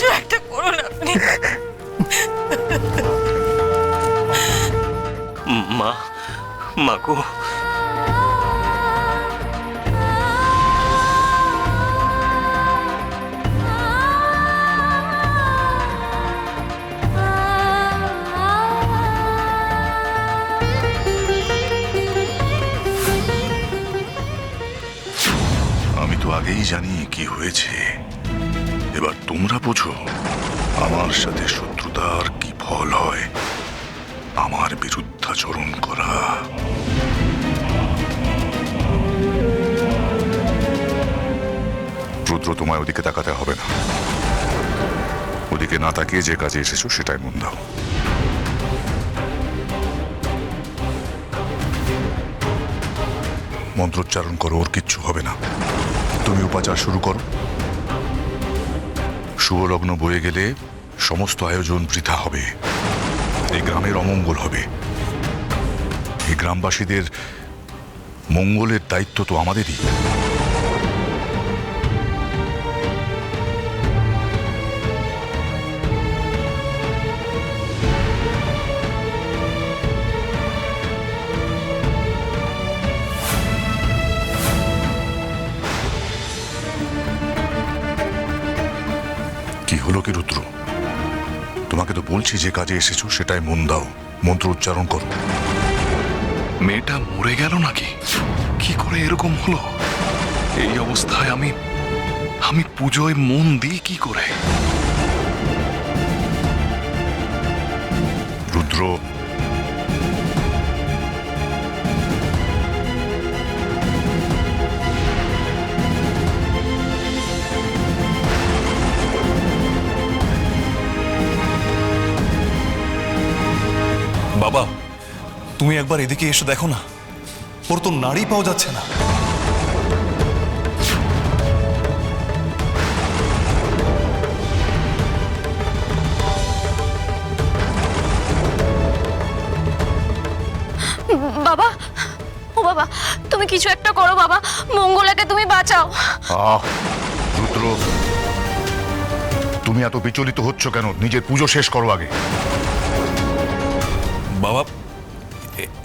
কিছু একটা করুন আপনি। মা মাগো আমি তো আগেই জানি কি হয়েছে। এবার তোমরা বোঝো, আমার সাথে শত্রুতার কি ফল হয়? আমার বিরুদ্ধাচরণ করা। রুদ্র, তোমায় ওদিকে তাকাতে হবে না। ওদিকে না তাকিয়ে যে কাজে এসেছ, সেটাই মন দাও। মন্ত্রোচ্চারণ করো, ওর কিচ্ছু হবে না। তুমি উপাচার শুরু করো। শুভলগ্ন বয়ে গেলে সমস্ত আয়োজন বৃথা হবে। এই গ্রামের অমঙ্গল হবে। এই গ্রামবাসীদের মঙ্গলের দায়িত্ব তো আমাদেরই। কি হলো কি, রুদ্র? তোমাকে তো বলছি যে কাজে এসেছ, সেটাই মন দাও। মন্ত্র উচ্চারণ করো। মেয়েটা মরে গেল নাকি? কি করে এরকম হলো? এই অবস্থায় আমি আমি পুজোয় মন দিই কি করে? রুদ্র বাবা তুমি একবার এদিকে এসে দেখো না। ওর তো নাড়ি পাওয়া যাচ্ছে না। বাবা ও বাবা তুমি কিছু একটা করো বাবা মঙ্গলাকে তুমি বাঁচাও। আহ রুদ্র তুমি এত বিচলিত হচ্ছ কেন? নিজের পুজো শেষ করো আগে। বাবা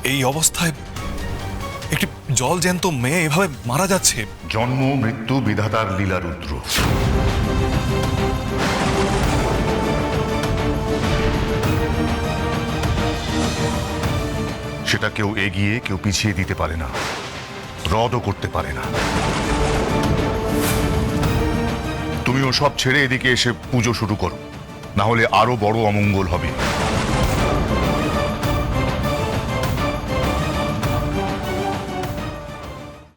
এই অবস্থায় একটি জল জ্যান্ত মেয়ে এভাবে মারা যাচ্ছে। জন্ম, মৃত্যু, বিধাতার লীলা রুদ্র। সেটা কেউ এগিয়ে, কেউ পিছিয়ে দিতে পারে না। রদও করতে পারে না। তুমিও সব ছেড়ে এদিকে এসে পুজো শুরু করো। না হলে আরও বড় অমঙ্গল হবে।